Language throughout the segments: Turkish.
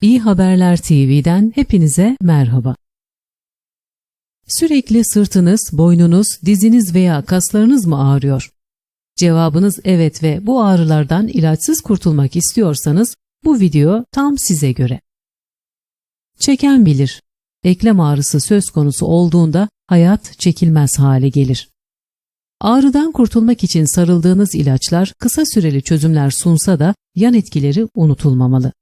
İyi Haberler TV'den hepinize merhaba. Sürekli sırtınız, boynunuz, diziniz veya kaslarınız mı ağrıyor? Cevabınız evet ve bu ağrılardan ilaçsız kurtulmak istiyorsanız bu video tam size göre. Çeken bilir. Eklem ağrısı söz konusu olduğunda hayat çekilmez hale gelir. Ağrıdan kurtulmak için sarıldığınız ilaçlar kısa süreli çözümler sunsa da yan etkileri unutulmamalı.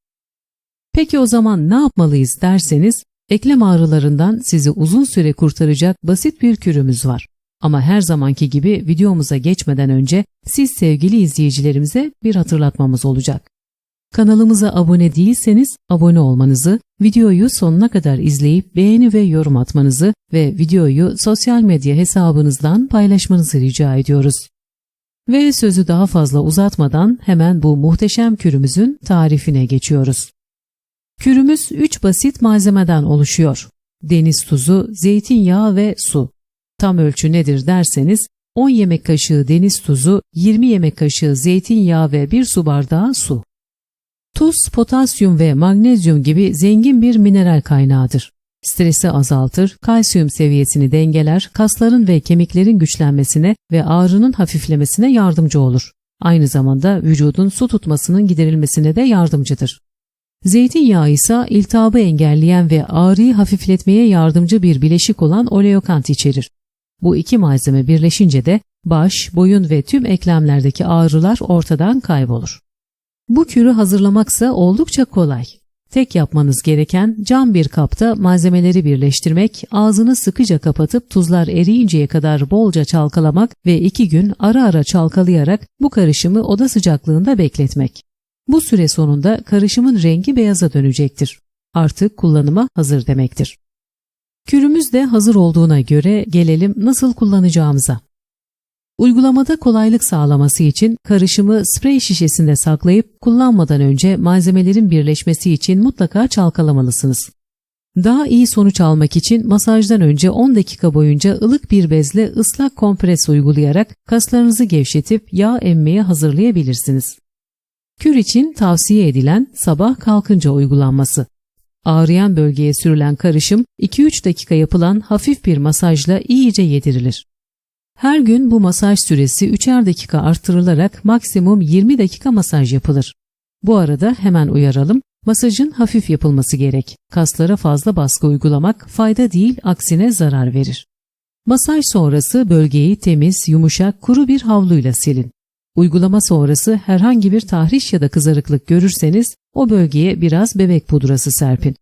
Peki o zaman ne yapmalıyız derseniz, eklem ağrılarından sizi uzun süre kurtaracak basit bir kürümüz var. Ama her zamanki gibi videomuza geçmeden önce siz sevgili izleyicilerimize bir hatırlatmamız olacak. Kanalımıza abone değilseniz abone olmanızı, videoyu sonuna kadar izleyip beğeni ve yorum atmanızı ve videoyu sosyal medya hesabınızdan paylaşmanızı rica ediyoruz. Ve sözü daha fazla uzatmadan hemen bu muhteşem kürümüzün tarifine geçiyoruz. Kürümüz 3 basit malzemeden oluşuyor. Deniz tuzu, zeytinyağı ve su. Tam ölçü nedir derseniz 10 yemek kaşığı deniz tuzu, 20 yemek kaşığı zeytinyağı ve 1 su bardağı su. Tuz, potasyum ve magnezyum gibi zengin bir mineral kaynağıdır. Stresi azaltır, kalsiyum seviyesini dengeler, kasların ve kemiklerin güçlenmesine ve ağrının hafiflemesine yardımcı olur. Aynı zamanda vücudun su tutmasının giderilmesine de yardımcıdır. Zeytinyağı ise iltihabı engelleyen ve ağrıyı hafifletmeye yardımcı bir bileşik olan oleokant içerir. Bu iki malzeme birleşince de baş, boyun ve tüm eklemlerdeki ağrılar ortadan kaybolur. Bu kürü hazırlamaksa oldukça kolay. Tek yapmanız gereken cam bir kapta malzemeleri birleştirmek, ağzını sıkıca kapatıp tuzlar eriyinceye kadar bolca çalkalamak ve iki gün ara ara çalkalayarak bu karışımı oda sıcaklığında bekletmek. Bu süre sonunda karışımın rengi beyaza dönecektir. Artık kullanıma hazır demektir. Kürümüz de hazır olduğuna göre gelelim nasıl kullanacağımıza. Uygulamada kolaylık sağlaması için karışımı sprey şişesinde saklayıp kullanmadan önce malzemelerin birleşmesi için mutlaka çalkalamalısınız. Daha iyi sonuç almak için masajdan önce 10 dakika boyunca ılık bir bezle ıslak kompres uygulayarak kaslarınızı gevşetip yağ emmeye hazırlayabilirsiniz. Kür için tavsiye edilen sabah kalkınca uygulanması. Ağrıyan bölgeye sürülen karışım 2-3 dakika yapılan hafif bir masajla iyice yedirilir. Her gün bu masaj süresi 3'er dakika artırılarak maksimum 20 dakika masaj yapılır. Bu arada hemen uyaralım, masajın hafif yapılması gerek. Kaslara fazla baskı uygulamak fayda değil aksine zarar verir. Masaj sonrası bölgeyi temiz, yumuşak, kuru bir havluyla silin. Uygulama sonrası herhangi bir tahriş ya da kızarıklık görürseniz o bölgeye biraz bebek pudrası serpin.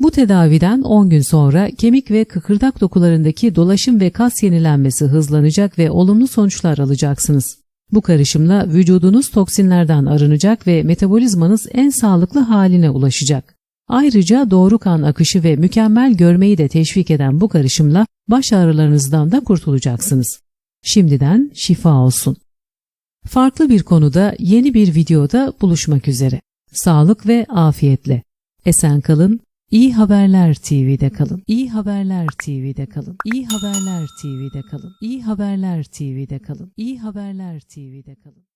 Bu tedaviden 10 gün sonra kemik ve kıkırdak dokularındaki dolaşım ve kas yenilenmesi hızlanacak ve olumlu sonuçlar alacaksınız. Bu karışımla vücudunuz toksinlerden arınacak ve metabolizmanız en sağlıklı haline ulaşacak. Ayrıca doğru kan akışı ve mükemmel görmeyi de teşvik eden bu karışımla baş ağrılarınızdan da kurtulacaksınız. Şimdiden şifa olsun. Farklı bir konuda yeni bir videoda buluşmak üzere. Sağlık ve afiyetle. Esen kalın, İyi Haberler TV'de kalın. İyi Haberler TV'de kalın. İyi Haberler TV'de kalın. İyi Haberler TV'de kalın. İyi Haberler TV'de kalın.